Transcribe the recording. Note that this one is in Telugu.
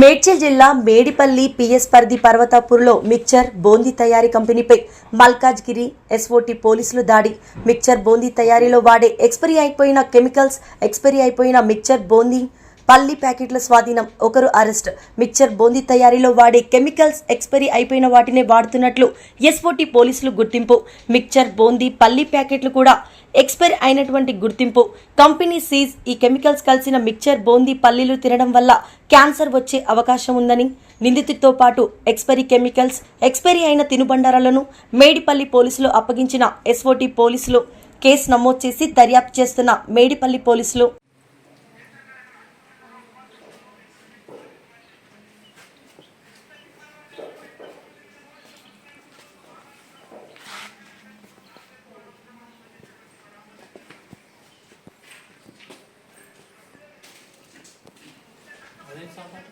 మేడ్చల్ జిల్లా మేడిపల్లి పిఎస్ పరిధి పర్వతాపూర్లో మిక్చర్ బూందీ తయారీ కంపెనీపై మల్కాజ్గిరి ఎస్ఓటి పోలీసులు దాడి. మిక్చర్ బూందీ తయారీలో వాడే ఎక్స్పైరీ అయిపోయిన కెమికల్స్ ఎక్స్పైరీ అయిపోయిన మిక్చర్ బూందీ పల్లి ప్యాకెట్ల స్వాధీనం. ఒకరు అరెస్ట్. మిక్చర్ బూందీ తయారీలో వాడే కెమికల్స్ ఎక్స్పైరీ అయిపోయిన వాటినే వాడుతున్నట్లు ఎస్ఓటి పోలీసులు గుర్తింపు. మిక్చర్ బూందీ పల్లి ప్యాకెట్లు కూడా ఎక్స్పైర్ అయినటువంటి గుర్తింపు. కంపెనీ సీజ్ ఈ కెమికల్స్ కలిసిన మిక్చర్ బూందీ పల్లీలు తినడం వల్ల క్యాన్సర్ వచ్చే అవకాశం ఉందని నిందితుడితో పాటు ఎక్స్పైరీ కెమికల్స్ ఎక్స్పైరీ అయిన తినుబండారాలను మేడిపల్లి పోలీసులు అప్పగించిన ఎస్ఓటీ పోలీసులు కేసు నమోదు చేసి దర్యాప్తు చేస్తున్న మేడిపల్లి పోలీసులు. Gracias.